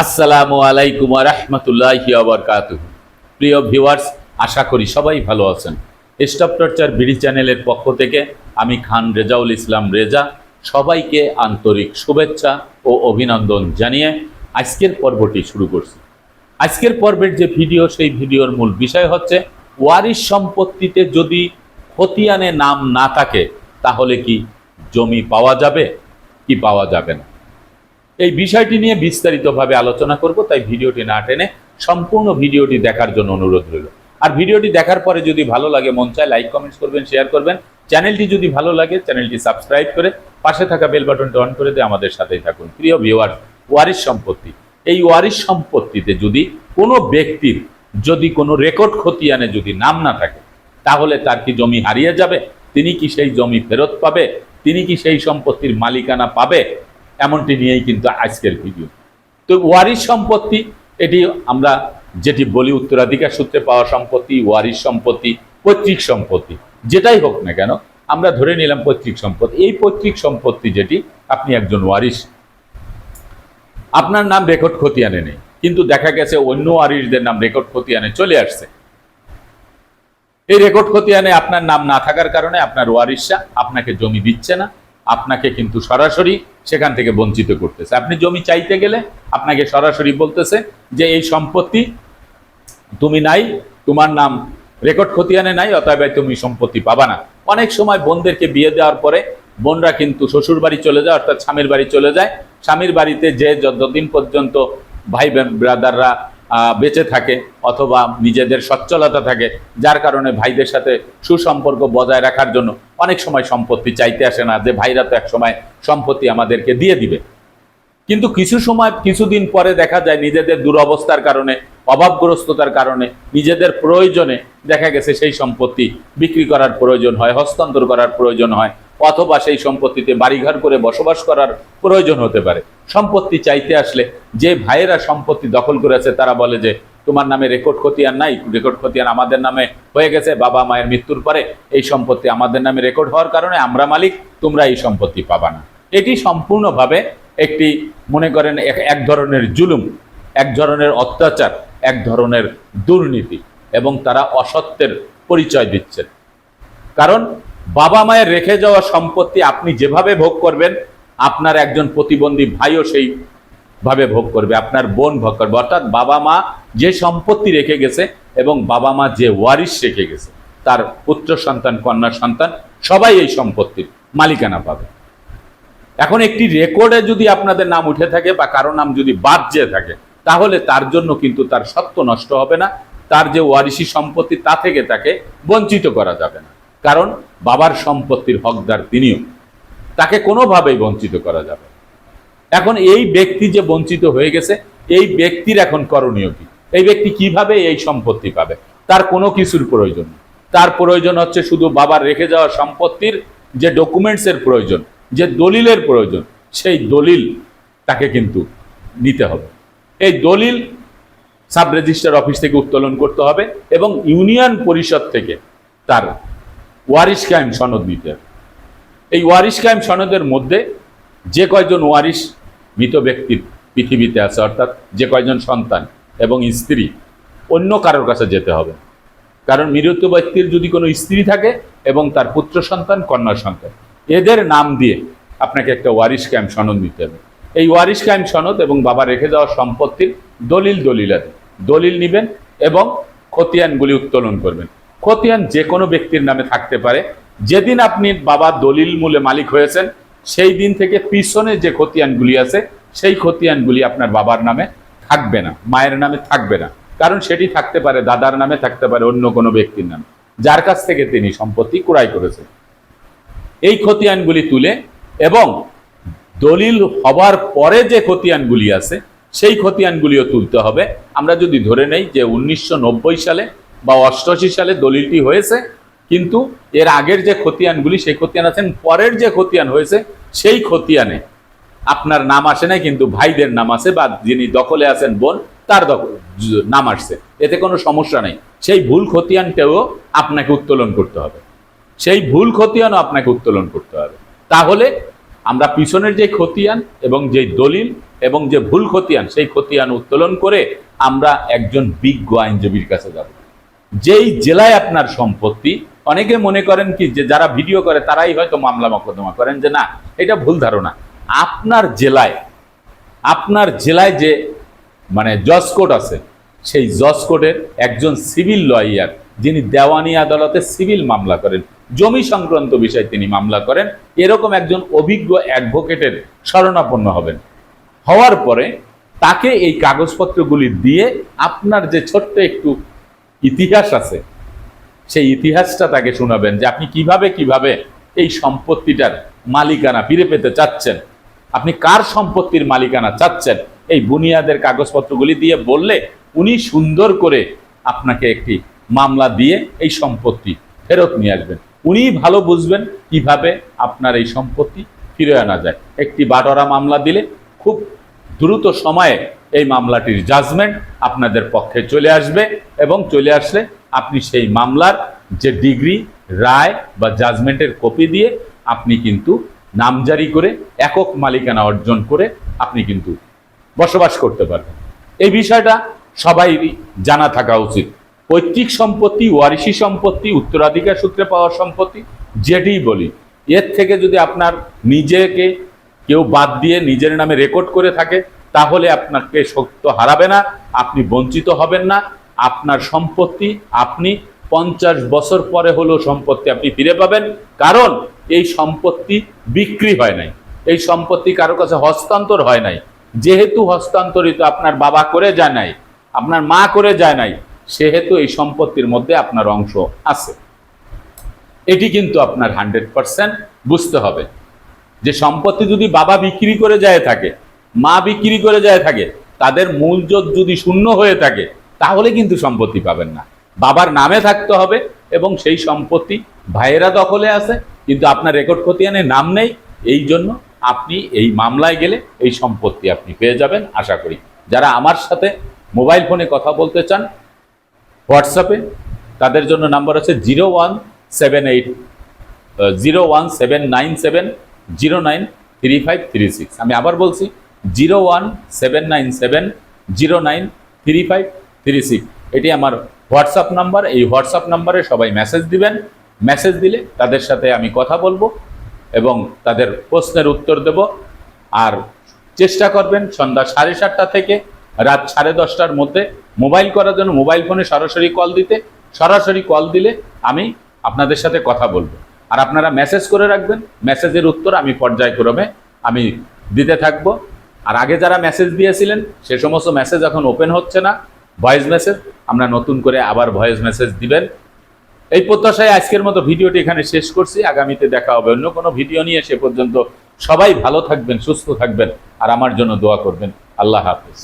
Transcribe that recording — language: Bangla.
আসসালামু আলাইকুম রহমতুল্লাহি আবরকাত প্রিয় ভিউয়ার্স, আশা করি সবাই ভালো আছেন। স্টপ টর্চার বিডি চ্যানেলের পক্ষ থেকে আমি খান রেজাউল ইসলাম রেজা, সবাইকে আন্তরিক শুভেচ্ছা ও অভিনন্দন জানিয়ে আজকের পর্বটি শুরু করছি। আজকের পর্বের যে ভিডিও, সেই ভিডিওর মূল বিষয় হচ্ছে, ওয়ারিশ সম্পত্তিতে যদি খতিয়ানে নাম না থাকে, তাহলে কি জমি পাওয়া যাবে, কি পাওয়া যাবে না? এই বিষয়টি নিয়ে বিস্তারিতভাবে আলোচনা করব, তাই ভিডিওটি না টেনে সম্পূর্ণ ভিডিওটি দেখার জন্য অনুরোধ রইল। আর ভিডিওটি দেখার পরে যদি ভালো লাগে, মন চায় লাইক, কমেন্টস করবেন, শেয়ার করবেন। চ্যানেলটি যদি ভালো লাগে, চ্যানেলটি সাবস্ক্রাইব করে পাশে থাকা বেল বাটনটি অন করে দিয়ে আমাদের সাথেই থাকুন। প্রিয় ভিউয়ার ওয়ারিশ সম্পত্তি। এই ওয়ারিশ সম্পত্তিতে যদি কোনো ব্যক্তির যদি কোনো রেকর্ড খতিয়ানে যদি নাম না থাকে, তাহলে তার কি জমি হারিয়ে যাবে? তিনি কি সেই জমি ফেরত পাবে? তিনি কি সেই সম্পত্তির মালিকানা পাবে? এমনটি নিয়েই কিন্তু আজকের ভিডিও। তো ওয়ারিশ সম্পত্তি, এটি আমরা যেটি বলি উত্তরাধিকার সূত্রে পাওয়া সম্পত্তি, ওয়ারিশ সম্পত্তি, পৈতৃক সম্পত্তি, যেটাই হোক না কেন, আমরা ধরে নিলাম পৈতৃক সম্পত্তি। এই পৈতৃক সম্পত্তি যেটি, আপনি একজন ওয়ারিশ। আপনার নাম রেকর্ড খতিয়ানে নেই, কিন্তু দেখা গেছে অন্য ওয়ারিশদের নাম রেকর্ড খতিয়ানে চলে আসছে। এই রেকর্ড খতিয়ানে আপনার নাম না থাকার কারণে আপনার ওয়ারিশা আপনাকে জমি দিচ্ছে না। আপনাকে কিন্তু সরাসরি সেখান থেকে বঞ্চিত করতেছে। আপনি জমি চাইতে গেলে আপনাকে সরাসরি বলতেছে যে এই সম্পত্তি তুমি নাই, তোমার নাম রেকর্ড খতিয়ানে নাই, অতএব তুমি সম্পত্তি পাবা না। অনেক সময় বোনদেরকে বিয়ে দেওয়ার পরে বোনরা কিন্তু শ্বশুর বাড়ি চলে যায়, অর্থাৎ স্বামীর বাড়ি চলে যায়। স্বামীর বাড়িতে যে যতদিন পর্যন্ত ভাই ব্রাদাররা বেঁচে থাকে অথবা নিজেদের সচ্ছলতা থাকে, যার কারণে ভাইদের সাথে সুসম্পর্ক বজায় রাখার জন্য অনেক সময় সম্পত্তি চাইতে আসে না, যে ভাইরা তো এক সময় সম্পত্তি আমাদেরকে দিয়ে দিবে। কিন্তু কিছু সময়, কিছুদিন পরে দেখা যায় নিজেদের দুরবস্থার কারণে, অভাবগ্রস্ততার কারণে নিজেদের প্রয়োজনে দেখা গেছে সেই সম্পত্তি বিক্রি করার প্রয়োজন হয়, হস্তান্তর করার প্রয়োজন হয়। অথবা সেই সম্পত্তিতে বাড়িঘর করে বসবাস করার প্রয়োজন হতে পারে। সম্পত্তি চাইতে আসলে যে ভাইয়েরা সম্পত্তি দখল করেছে, তারা বলে যে, তোমার নামে রেকর্ড খতিয়ান নাই, রেকর্ড খতিয়ান আমাদের নামে হয়ে গেছে, বাবা মায়ের মৃত্যুর পরে এই সম্পত্তি আমাদের নামে রেকর্ড হওয়ার কারণে আমরা মালিক, তোমরা এই সম্পত্তি পাবা না। এটি সম্পূর্ণভাবে একটি, মনে করেন, এক- এক ধরনের জুলুম, এক ধরনের অত্যাচার, এক ধরনের দুর্নীতি এবং তারা অসত্যের পরিচয় দিচ্ছেন। কারণ বাবা মায়ের রেখে যাওয়া সম্পত্তি আপনি যেভাবে ভোগ করবেন, আপনার একজন প্রতিবন্ধী ভাইও সেই ভাবে ভোগ করবে, আপনার বোন ভোগ করবে। অর্থাৎ বাবা মা যে সম্পত্তি রেখে গেছে এবং বাবা মা যে ওয়ারিশ রেখে গেছে, তার পুত্র সন্তান, কন্যা সন্তান, সবাই এই সম্পত্তির মালিকানা পাবে। এখন একটি রেকর্ডে যদি আপনাদের নাম উঠে থাকে বা কারও নাম যদি বাদ যেয়ে থাকে, তাহলে তার জন্য কিন্তু তার সত্য নষ্ট হবে না, তার যে ওয়ারিশি সম্পত্তি তা থেকে তাকে বঞ্চিত করা যাবে না। কারণ বাবার সম্পত্তির হকদার তিনিও। তাকে কোনোভাবেই বঞ্চিত করা যাবে। এখন এই ব্যক্তি যে বঞ্চিত হয়ে গেছে, এই ব্যক্তির এখন করণীয় কি? এই ব্যক্তি কীভাবে এই সম্পত্তি পাবে? তার কোনো কিছুর প্রয়োজন তার প্রয়োজন হচ্ছে শুধু বাবার রেখে যাওয়া সম্পত্তির যে ডকুমেন্টসের প্রয়োজন, যে দলিলের প্রয়োজন, সেই দলিল তাকে কিন্তু নিতে হবে। এই দলিল সাব রেজিস্ট্রার অফিস থেকে উত্তোলন করতে হবে এবং ইউনিয়ন পরিষদ থেকে তার ওয়ারিশ কায়েম সনদ নিতে হবে। এই ওয়ারিশ কায়েম সনদের মধ্যে যে কয়জন ওয়ারিশ মৃত ব্যক্তির পৃথিবীতে আছে, অর্থাৎ যে কয়জন সন্তান এবং স্ত্রী, অন্য কারোর কাছে যেতে হবে। কারণ মৃত ব্যক্তির যদি কোনো স্ত্রী থাকে এবং তার পুত্র সন্তান, কন্যা সন্তান, এদের নাম দিয়ে আপনাকে একটা ওয়ারিশ ক্যাম্প সনদ নিতে হবে। এই ওয়ারিশ ক্যাম্প সনদ এবং বাবা রেখে যাওয়া সম্পত্তির দলিল দলিলাতে দলিল নিবেন এবং খতিয়ানগুলি উত্তোলন করবেন। খতিয়ান যে কোনো ব্যক্তির নামে থাকতে পারে। যেদিন আপনি বাবা দলিল মূলে মালিক হয়েছেন, সেই দিন থেকে পিছনে যে খতিয়ানগুলি আছে, সেই খতিয়ানগুলি আপনার বাবার নামে থাকবে না, মায়ের নামে থাকবে না। কারণ সেটি থাকতে পারে, দাদার নামে থাকতে পারে, অন্য কোনো ব্যক্তির নামে। যার কাছ থেকে তিনি সম্পত্তি ক্রয় করেছেন। এই খতিয়ানগুলি তুলে এবং দলিল হবার পরে যে খতিয়ানগুলি আছে, সেই খতিয়ানগুলিও তুলতে হবে। আমরা যদি ধরে নেই যে উনিশশো নব্বই সালে বা অষ্টআশি সালে দলিলটি হয়েছে, কিন্তু এর আগের যে খতিয়ানগুলি, সেই খতিয়ান আছেন, পরের যে খতিয়ান হয়েছে, সেই খতিয়ানে আপনার নাম আসে না কিন্তু ভাইদের নাম আছে বা যিনি দখলে আছেন বোন, তার দখল নাম আসছে। এতে কোনো সমস্যা নেই। সেই ভুল খতিয়ানটাও আপনাকে উত্তোলন করতে হবে। সেই ভুল খতিয়ানও আপনাকে উত্তোলন করতে হবে। তাহলে আমরা পিছনের যে খতিয়ান এবং যে দলিল এবং যে ভুল খতিয়ান, সেই খতিয়ান উত্তোলন করে আমরা একজন বিজ্ঞ আইনজীবীর কাছে যাব। যেই জেলায় আপনার সম্পত্তি, অনেকে মনে করেন কি যে যারা ভিডিও করে তারাই হয়তো মামলা মকদ্দমা করেন যে না, এটা ভুল ধারণা। আপনার জেলায় আপনার জেলায় যে মানে জজ কোর্ট আছে, সেই জজ কোর্টের একজন সিভিল লয়ার যিনি দেওয়ানি আদালতে সিভিল মামলা করেন, জমি সংক্রান্ত বিষয়ে তিনি মামলা করেন, এরকম একজন অভিজ্ঞ অ্যাডভোকেটের শরণাপন্ন হবেন। হওয়ার পরে তাকে এই কাগজপত্রগুলি দিয়ে আপনার যে ছোট্ট একটু ইতিহাস আছে। সেই ইতিহাসটা তাকে শোনাবেন যে আপনি কীভাবে কীভাবে এই সম্পত্তিটার মালিকানা ফিরে পেতে চাচ্ছেন। আপনি কার সম্পত্তির মালিকানা চাচ্ছেন? এই বুনিয়াদের কাগজপত্রগুলি দিয়ে বললে উনি সুন্দর করে আপনাকে একটি মামলা দিয়ে এই সম্পত্তি ফেরত নিয়ে আসবেন। উনি ভালো বুঝবেন কীভাবে আপনার এই সম্পত্তি ফিরে আনা যায়। একটি বাটরা মামলা দিলে খুব দ্রুত সময়ে এই মামলাটির জাজমেন্ট আপনাদের পক্ষে চলে আসবে এবং চলে আসলে আপনি সেই মামলার যে ডিগ্রি, রায় বা জাজমেন্টের কপি দিয়ে আপনি কিন্তু নামজারি করে, একক মালিকানা অর্জন করে আপনি কিন্তু বসবাস করতে পারবেন। এই বিষয়টা সবাইরই জানা থাকা উচিত। পৈতৃক সম্পত্তি, ওয়ারিশি সম্পত্তি, উত্তরাধিকার সূত্রে পাওয়া সম্পত্তি যেটিই বলি, এর থেকে যদি আপনার নিজেকে কেউ বাদ দিয়ে নিজের নামে রেকর্ড করে থাকে তাহলে আপনাকে শক্ত হারাবে না, আপনি বঞ্চিত হবেন না। আপনার সম্পত্তি, আপনি পঞ্চাশ বছর পরে হলেও সম্পত্তি আপনি ফিরে পাবেন। কারণ এই সম্পত্তি বিক্রি হয় নাই। এই সম্পত্তি কারও কাছে হস্তান্তর হয় নাই। যেহেতু হস্তান্তরিত আপনার বাবা করে যায় নাই, আপনার মা করে যায় নাই, সেহেতু এই সম্পত্তির মধ্যে আপনার অংশ আছে। এটি কিন্তু আপনার হান্ড্রেড পার্সেন্ট বুঝতে হবে। যে সম্পত্তি যদি বাবা বিক্রি করে যায় থাকে মা বিক্রি করে যায় থাকে, তাদের মূল মূলজোত যদি শূন্য হয়ে থাকে, তাহলে কিন্তু সম্পত্তি পাবেন না। বাবার নামে থাকতে হবে এবং সেই সম্পত্তি ভাইয়েরা দখলে আছে, কিন্তু আপনার রেকর্ড খতিয়ানে নাম নেই, এই জন্য আপনি এই মামলায় গেলে এই সম্পত্তি আপনি পেয়ে যাবেন, আশা করি। যারা আমার সাথে মোবাইল ফোনে কথা বলতে চান হোয়াটসঅ্যাপে তাদের জন্য নাম্বার আছে zero one seven eight zero one seven nine seven zero nine three five three six. আমি আবার বলছি zero one seven nine seven zero nine three five three six. এটি আমার হোয়াটসঅ্যাপ নাম্বার। এই হোয়াটসঅ্যাপ নাম্বারে সবাই মেসেজ দিবেন। মেসেজ দিলে তাদের সাথে আমি কথা বলব এবং তাদের প্রশ্নের উত্তর দেব। আর চেষ্টা করবেন সন্ধ্যা সাড়ে সাতটা থেকে রাত সাড়ে দশটার মধ্যে মোবাইল করার জন্য মোবাইল ফোনে সরাসরি কল দিতে। সরাসরি কল দিলে আমি আপনাদের সাথে কথা বলব। আর আপনারা মেসেজ করে রাখবেন। মেসেজের উত্তর আমি পর্যায়ক্রমে আমি দিতে থাকব। আর আগে যারা মেসেজ দিয়েছিলেন, সে সমস্ত মেসেজ এখন ওপেন হচ্ছে না। ভয়েস মেসেজ আমরা নতুন করে আবার ভয়েস মেসেজ দিবেন। এই প্রত্যাশায় আজকের মতো ভিডিওটি এখানে শেষ করছি। আগামীতে দেখা হবে অন্য কোনো ভিডিও নিয়ে। সে পর্যন্ত সবাই ভালো থাকবেন, সুস্থ থাকবেন, আর আমার জন্য দোয়া করবেন। আল্লাহ হাফিজ।